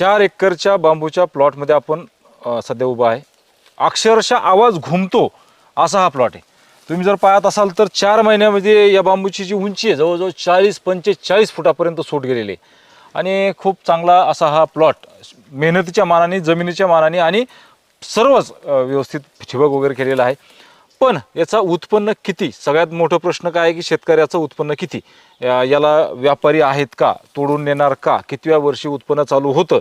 चार एकरच्या बांबूच्या प्लॉटमध्ये आपण सध्या उभा आहे. अक्षरशः आवाज घुमतो असा हा प्लॉट आहे. तुम्ही जर पाहत असाल तर चार महिन्यामध्ये या बांबूची जी उंची आहे जवळजवळ चाळीस पंचेचाळीस फुटापर्यंत सूट गेलेली आहे. आणि खूप चांगला असा हा प्लॉट मेहनतीच्या मानाने जमिनीच्या मानाने आणि सर्वच व्यवस्थित ठिबक वगैरे केलेला आहे. पण याचा उत्पन्न किती? सगळ्यात मोठा प्रश्न काय आहे की शेतकऱ्याचं उत्पन्न किती? या- याला व्यापारी आहेत का? तोडून नेणार का? कितव्या वर्षी उत्पन्न चालू होतं?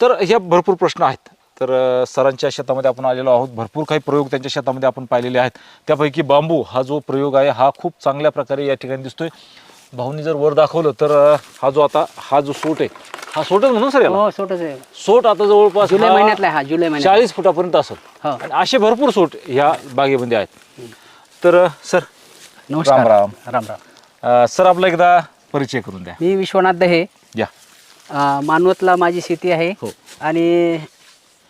तर ह्या भरपूर प्रश्न आहेत. तर सरांच्या शेतामध्ये आपण आलेलो आहोत. भरपूर काही प्रयोग त्यांच्या शेतामध्ये आपण पाहिलेले आहेत. त्यापैकी बांबू हा जो प्रयोग आहे हा खूप चांगल्या प्रकारे या ठिकाणी दिसतोय. भाऊनी जर वर दाखवलं तर अ, हा जो आता हा जो सोट आहे हा सोटच म्हणून सर याला? हो छोटच आहे. सोट आता जवळपास जुलै हा महिन्यातला आहे हा जुलै महिन्यात चाळीस फुटापर्यंत असेल. हो. आणि असे भरपूर सूट ह्या बागेमध्ये आहेत. तर सर. नमस्कार. राम राम. राम राम. अ, सर आपला एकदा परिचय करून द्या. मी विश्वनाथ दहे. या. अं, मानवतला माझी शेती आहे. हो. आणि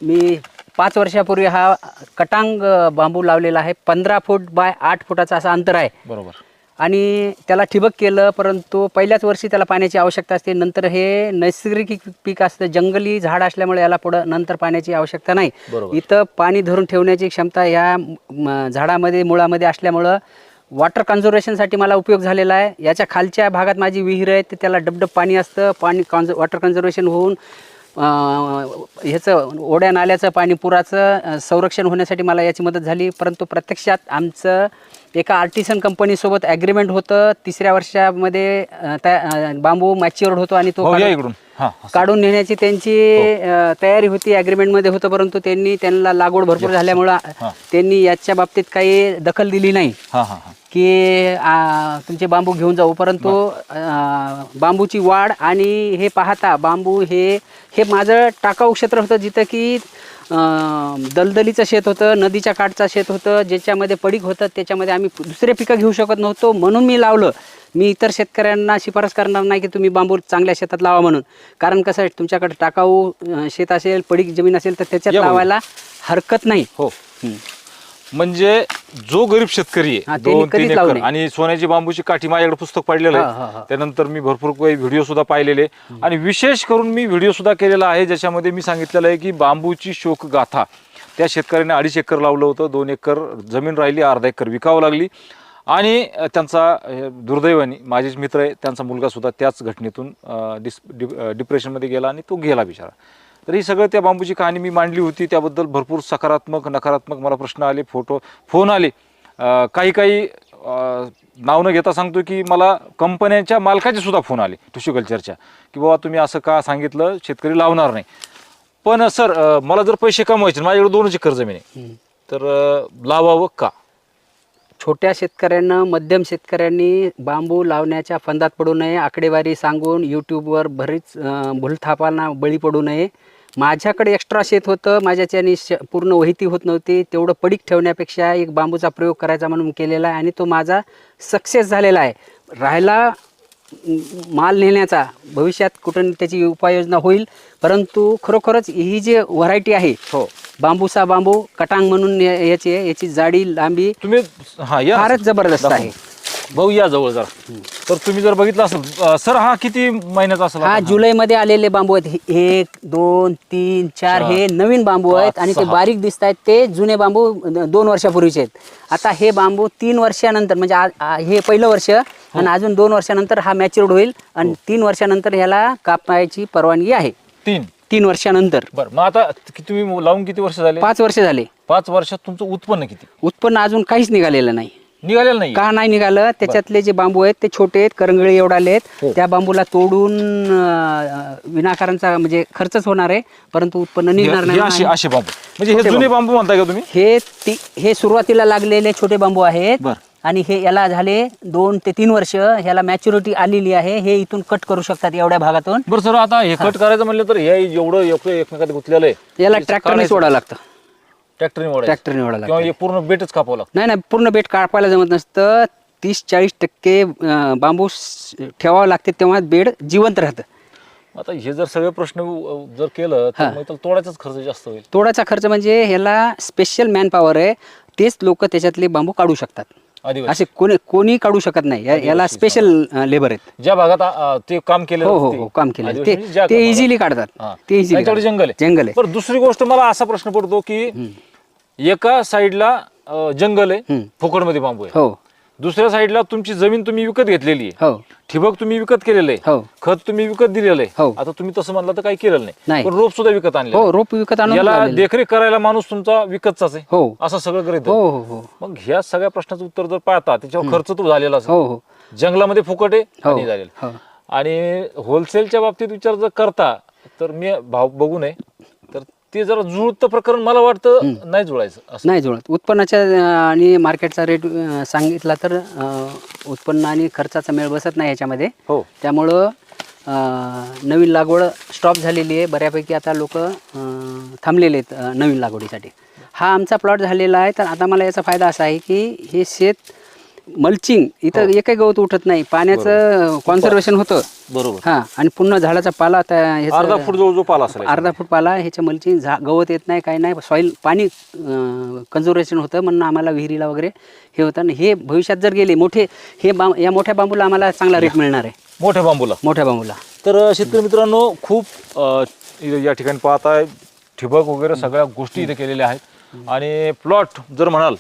मी पाच वर्षापूर्वी हा कटांग अं, बांबू लावलेला आहे. पंधरा फूट बाय आठ फुटाचा असा अंतर आहे. बरोबर. आणि त्याला ठिबक केलं परंतु पहिल्याच वर्षी त्याला पाण्याची आवश्यकता असते. नंतर हे नैसर्गिक पीक असतं. जंगली झाड असल्यामुळे याला पुढं नंतर पाण्याची आवश्यकता नाही. इथं पाणी धरून ठेवण्याची क्षमता ह्या झाडामध्ये मुळामध्ये असल्यामुळं वॉटर कन्झर्वेशनसाठी मला उपयोग झालेला आहे. याच्या खालच्या भागात माझी विहीर आहे ते त्याला डबडब पाणी असतं. पाणी कॉन्झ वॉटर कन्झर्वेशन होऊन ह्याचं ओढ्या नाल्याचं पाणी पुराचं संरक्षण होण्यासाठी मला याची मदत झाली. परंतु प्रत्यक्षात आमचं एका आर्टिसन कंपनीसोबत ॲग्रीमेंट होतं. तिसऱ्या वर्षामध्ये त्या बांबू मॅच्युअर्ड होतो आणि तो हो या इकडून. हा हा. काढून नेण्याची त्यांची अं, तयारी होती ॲग्रीमेंटमध्ये होतं परंतु त्यांनी त्यांना लागवड भरपूर झाल्यामुळं हा. त्यांनी याच्या बाबतीत काही दखल दिली नाही. हा हा हा. की आ, तुमचे बांबू घेऊन जाऊ. परंतु आ, बांबूची वाढ आणि हे पाहता बांबू हे हे माझं टाकाऊ क्षेत्र होतं जिथं की दलदलीचं शेत होतं नदीच्या काठचं शेत होतं ज्याच्यामध्ये पडीक होतं त्याच्यामध्ये आम्ही दुसरे पिकं घेऊ शकत नव्हतो. म्हणून मी लावलं. मी इतर शेतकऱ्यांना शिफारस करणार नाही की तुम्ही बांबू चांगल्या शेतात लावा म्हणून. कारण कसं आहे तुमच्याकडे टाकाऊ शेत असेल पडीक जमीन असेल तर त्याच्यात. लावायला हरकत नाही. हं. म्हणजे जो गरीब शेतकरी हा, आहे त्यांनी दोन तीन कधीच लावू एकर नये. आणि सोन्याची बांबूची काठी माझ्याकडे पुस्तक पडलेलं हा, हा, आहे हा. त्यानंतर मी भरपूर काही व्हिडिओ सुद्धा पाहिलेले. आणि विशेष करून मी व्हिडिओ सुद्धा केलेला आहे ज्याच्यामध्ये मी सांगितलेलं आहे की बांबूची शोक गाथा त्या शेतकऱ्याने अडीच एकर लावलं होतं दोन एकर जमीन राहिली अर्धा एकर विकावं लागली. आणि अ, त्यांचा अ, दुर्दैवाने माझेच मित्र आहे त्यांचा मुलगा सुद्धा त्याच घटनेतून अ, डिस डि- अ, डिप्रेशनमध्ये गेला आणि तो गेला बिचारा. तर ही सगळं त्या बांबूची कहाणी मी मांडली होती. त्याबद्दल भरपूर सकारात्मक नकारात्मक मला प्रश्न आले फोटो फोन आले. काही काही नाव न घेता सांगतो की मला कंपन्यांच्या मालकाचे सुद्धा फोन आले टिश्यू कल्चरच्या की बाबा तुम्ही असं का सांगितलं? शेतकरी लावणार नाही. पण सर मला जर पैसे कमवायचे माझ्याकडे दोनच एकर जमीन आहे. तर लावावं का? छोट्या शेतकऱ्यांना मध्यम शेतकऱ्यांनी बांबू लावण्याच्या फंदात पडू नये आकडेवारी सांगून यूट्यूबवर बरीच भूलथापांना बळी पडू नये. माझ्याकडे एक्स्ट्रा शेत होतं. माझ्याच्याने श पूर्ण वहिती होत नव्हती. तेवढं पडीक ठेवण्यापेक्षा एक बांबूचा प्रयोग करायचा म्हणून केलेला आहे आणि तो माझा सक्सेस झालेला आहे. राहिला म, माल नेण्याचा भविष्यात कुठं त्याची उपाययोजना होईल परंतु खरोखरच ही जी व्हरायटी आहे हो. बांबूचा बांबू कटांग म्हणून याची याची जाडी लांबी तुम्ही हा फारच जबरदस्त. आहे. भाऊ या जवळ जरा. तर तुम्ही जर बघितलं असेल सर हा किती महिन्याचा असेल हा आता? जुलैमध्ये आलेले बांबू आहेत. हे एक दोन तीन चार हे नवीन बांबू आहेत आणि ते. बारीक दिसत आहेत ते जुने बांबू दोन वर्षापूर्वीचे आहेत. आता हे बांबू तीन वर्षानंतर म्हणजे हे पहिलं वर्ष आणि अजून दोन वर्षानंतर हा मॅच्युर्ड होईल आणि तीन वर्षानंतर ह्याला कापायची परवानगी आहे. तीन? तीन वर्षानंतर. बरं मग आता कि- तुम्ही लावून किती वर्ष झाले? पाच वर्ष झाले. पाच वर्षात तुमचं उत्पन्न किती? उत्पन्न अजून काहीच निघालेलं नाही. निघालेलं नाही का नाही निघालं? त्याच्यातले जे बांबू आहेत ते छोटे आहेत करंगळी एवढाले हो. आहेत त्या बांबूला तोडून अं, विनाकारांचा म्हणजे खर्चच होणार आहे परंतु उत्पन्न निघणार हे असे नाही असे बांबू. म्हणजे हे जुने बांबू. म्हणताय का तुम्ही? हे ती हे सुरुवातीला लागलेले छोटे बांबू आहेत बर. आणि हे याला झाले दोन ते तीन वर्ष. ह्याला मॅच्युरिटी आलेली आहे. हे इथून कट करू शकतात एवढ्या भागातून. बरं सर आता हे कट करायचं म्हणलं तर हे एवढं एक- एकमेकात गुंतलेलं आहे. याला ट्रॅक्टरने सोडावं लागतं. ट्रॅक्टरने ओढायचं ट्रॅक्टरने ओढावं किंवा लागतं हे पूर्ण बेटच कापावं लागतं. नाही नाही पूर्ण बेट कापायला जमत नसतं. तीस चाळीस टक्के अं, बांबू स- ठेवावं लागते तेव्हा बेड जिवंत राहतं. आता हे जर सगळे प्रश्न अ, जर केलं तर. मग त्याला तोडायचाच खर्च जास्त होईल. तोडाचा खर्च म्हणजे ह्याला स्पेशल मॅन पॉवर आहे. तेच लोक त्याच्यातले बांबू काढू शकतात. आदिवासी. असे कोणी कोणी काढू शकत नाही. या- याला स्पेशल लेबर आहेत. ज्या भागात ते काम केलं हो हो हो काम केलं ते ते इझिली काढतात. ते इझिली त्यांच्याकडे जंगल आहे. जंगल आहे. पण दुसरी गोष्ट मला असा प्रश्न पडतो की एका साईडला जंगल आहे हम्म. बांबू आहे. हो. दुसऱ्या साईडला तुमची जमीन तुम्ही विकत घेतलेली आहे. हो. ठिबक तुम्ही विकत केलेलं आहे. हो. खत तुम्ही विकत दिलेलं आहे. हो. आता तुम्ही तसं म्हणलं तर काही केलेलं नाही. नाही. पण रोप सुद्धा विकत आणले हो रोप विकत आणून याला लावलेलं. देखरेख करायला माणूस तुमचा विकतचाच आहे. हो. असं सगळं करीत हो. हो हो. मग ह्या सगळ्या प्रश्नाचं उत्तर जर पाहता त्याच्यावर खर्च तो झालेला असेल. हो जंगलामध्ये फुकट आहे हो आणि झालेलं हो. आणि होलसेलच्या बाबतीत विचार जर करता तर मी भाव बघू नये ते जरा जुळतं प्रकरण मला वाटतं नाही जुळायचं असं. नाही जुळत. उत्पन्नाच्या अं, आणि मार्केटचा रेट अं, सांगितला तर अं, उत्पन्न आणि खर्चाचा मेळ बसत नाही याच्यामध्ये. हो. त्यामुळं अं, नवीन लागवड स्टॉप झालेली आहे. बऱ्यापैकी आता लोक थांबलेले आहेत अं, नवीन लागवडीसाठी. हा आमचा प्लॉट झालेला आहे. तर आता मला याचा फायदा असा आहे की हे शेत मल्चिंग इथं एकही गवत उठत नाही. पाण्याचं कॉन्सर्वेशन होतं. बरोबर. हां आणि पुन्हा झाडाचा पाला त्या ह्याचं- अर्धा फूट जवळ जो पाला असेल अर्धा फूट पाला ह्याच्या मल्चिंग झा गवत येत नाही काही नाही. सॉईल पाणी कन्झर्वेशन होतं म्हणून आम्हाला विहिरीला वगैरे हे होतं. आणि हे भविष्यात जर गेले मोठे हे बां या मोठ्या बांबूला आम्हाला चांगला रेट मिळणार आहे. मोठ्या बांबूला. मोठ्या बांबूला. तर अ, शेतकरी मित्रांनो खूप अ, या ठिकाणी पाहताय ठिबक वगैरे सगळ्या गोष्टी इथे केलेल्या आहेत. आणि प्लॉट जर म्हणाल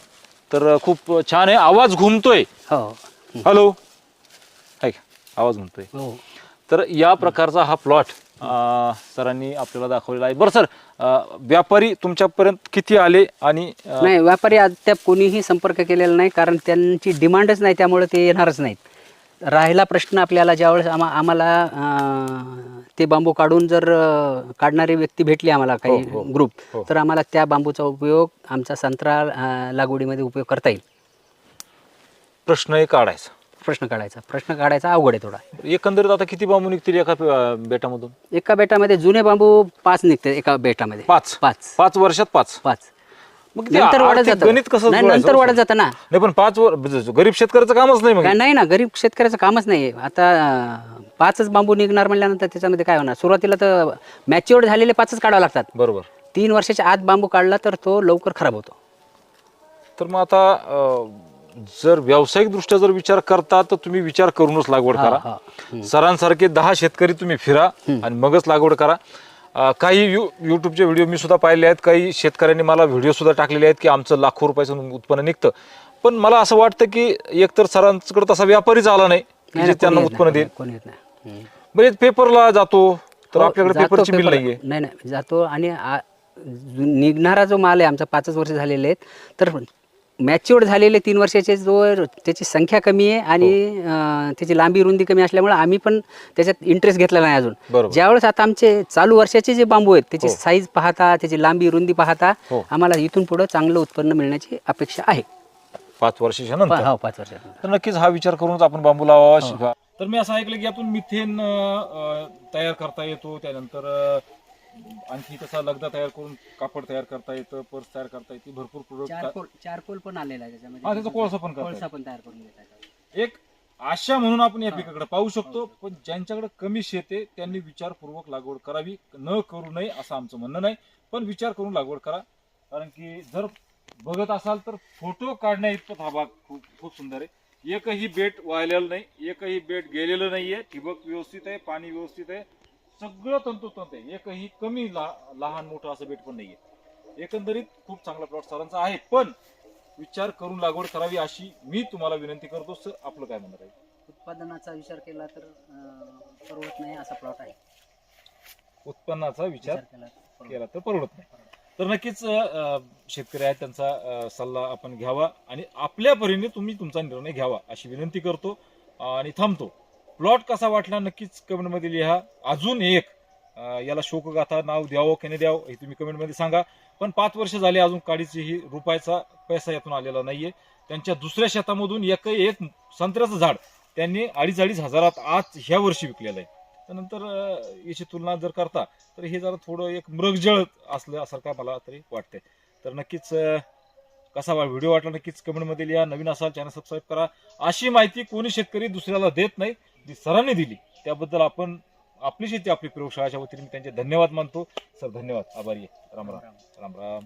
तर खूप छान आहे. आवाज घुमतोय. हो. हॅलो. ऐक आवाज घुमतोय. हो. तर या प्रकारचा हा प्लॉट सरांनी आपल्याला दाखवलेला आहे. बरं सर व्यापारी तुमच्यापर्यंत किती आले आणि नाही व्यापारी अद्याप कोणीही संपर्क केलेला नाही कारण त्यांची डिमांडच नाही त्यामुळे ते येणारच नाहीत. राहिला प्रश्न आपल्याला ज्यावेळेस आम्हा आम्हाला ते बांबू काढून जर काढणारी व्यक्ती भेटली आम्हाला काही हो, हो. ग्रुप हो. तर आम्हाला त्या बांबूचा उपयोग आमचा संत्रा लागवडीमध्ये उपयोग करता येईल. प्रश्न एक काढायचा. प्रश्न काढायचा. प्रश्न काढायचा अवघड आहे थोडा. एकंदरीत आता किती बांबू निघतील एका अ, बेटामधून? एका बेटामध्ये जुने बांबू पाच निघते एका बेटामध्ये. पाच? पाच. पाच वर्षात पाच? पाच. मग ते नंतर वाढत आर्थिक जातं. गणित कसं नाही जुळायचं नंतर हो वाढत? जातं ना. नाही पण पाच वर गरीब शेतकऱ्याचं कामच नाही मग. काय नाही ना गरीब शेतकऱ्याचं कामच नाही. आता अं, पाचच बांबू निघणार म्हणल्यानंतर त्याच्यामध्ये काय होणार? सुरुवातीला तर मॅच्युअर्ड झालेले पाचच काढावे लागतात. बरोबर. तीन वर्षाच्या आत बांबू काढला तर तो लवकर खराब होतो. तर मग आता अ, जर व्यावसायिक दृष्ट्या जर विचार करता तर तुम्ही विचार करूनच लागवड हा, करा. हा. सरांसारखे दहा शेतकरी तुम्ही फिरा आणि मगच लागवड करा. अ, काही यू यूट्यूबचे व्हिडिओ मी सुद्धा पाहिले आहेत. काही शेतकऱ्यांनी मला व्हिडिओ सुद्धा टाकलेले आहेत की आमचं लाखो रुपयाचं उत्पन्न निघतं. पण मला असं वाटतं की एकतर सरांकडे तसा व्यापारीच आला नाही की जे त्यांना उत्पन्न देईल. कोणी येत नाही. हम्म. म्हणजे पेपरला जातो तर हो, आपल्याकडे जातो पेपरची बिल. नाहीये. नाही नाही जातो आणि आ- जो निघणारा जो माल आहे आमचा पाचच वर्ष झालेले आहेत तर मॅच्युअर्ड झालेले तीन वर्षाचे जो त्याची संख्या कमी आहे आणि हो. त्याची लांबी रुंदी कमी असल्यामुळे आम्ही पण त्याच्यात इंटरेस्ट घेतलेला नाही अजून. ज्यावेळेस आता आमचे चालू वर्षाचे जे बांबू आहेत त्याची हो. साईज पाहता त्याची लांबी रुंदी पाहता हो. आम्हाला इथून पुढं चांगलं उत्पन्न मिळण्याची अपेक्षा आहे पाच वर्षाच्या नंतर हो पाच वर्षात तर नक्कीच हा विचार करूनच आपण बांबू शिका तर मी असं ऐकलं की यातून मिथेन तयार करता येतो त्यानंतर आणखी कसा लगदा तयार करून कापड तयार करता येतं पर्स तयार करता येते भरपूर प्रोडक्ट चारकोल चारकोल पण आलेला आहे हा त्याचा कोळसा पण करता कोळसा पण तयार करून घेता येतो. येतो. एक आशा म्हणून आपण या पिकाकडे पाहू शकतो पण ज्यांच्याकडे कमी शेत आहे त्यांनी विचारपूर्वक लागवड करावी. न करू नये असं आमचं म्हणणं नाही पण विचार करून लागवड करा. कारण की जर बघत असाल तर फोटो काढण्या इतपत हा भाग खूप खूप सुंदर आहे. एकही बेट वाहिलेलं नाही एकही बेट गेलेलं नाहीये. ठिबक व्यवस्थित आहे पाणी व्यवस्थित आहे. सगळं तंतोतंत आहे. एकही कमी लहान मोठं असं बेट पण नाहीये. एकंदरीत खूप चांगला प्लॉट सरांचा आहे पण विचार करून लागवड करावी अशी मी तुम्हाला विनंती करतो सर. आपलं काय म्हणणं आहे उत्पादनाचा विचार केला तर अं, परवडत नाही असा प्लॉट आहे. उत्पन्नाचा विचार विचार केला तर परवडत केला तर परवडत नाही. तर नक्कीच अं, शेतकरी आहेत त्यांचा अं, सल्ला आपण घ्यावा आणि आपल्या परीने तुम्ही तुमचा निर्णय घ्यावा अशी विनंती करतो आणि थांबतो. प्लॉट कसा वाटला नक्कीच कमेंटमध्ये लिहा. अजून एक याला शोकगाथा नाव द्यावं की नाही द्यावं हे तुम्ही कमेंटमध्ये सांगा. पण पाच वर्ष झाले अजून काडीचीही रुपयाचा पैसा यातून आलेला नाहीये. त्यांच्या दुसऱ्या शेतामधून एकही एक संत्र्याचं झाड त्यांनी अडीच अडीच हजारात आज ह्या वर्षी विकलेलं आहे. त्यानंतर याची तुलना जर करता तर हे जरा थोडं एक मृगजळ असलं मला तरी वाटतंय. तर नक्कीच कसा व्हिडिओ वाटला नक्कीच कमेंटमध्ये लिहा. नवीन असाल चॅनल सबस्क्राईब करा. अशी माहिती कोणी शेतकरी दुसऱ्याला देत नाही जी सरांनी दिली. त्याबद्दल आपण आपली शेती आपली प्रयोगशाळाच्या वतीने मी त्यांचे धन्यवाद मानतो. सर धन्यवाद. आभारी राम राम. राम राम.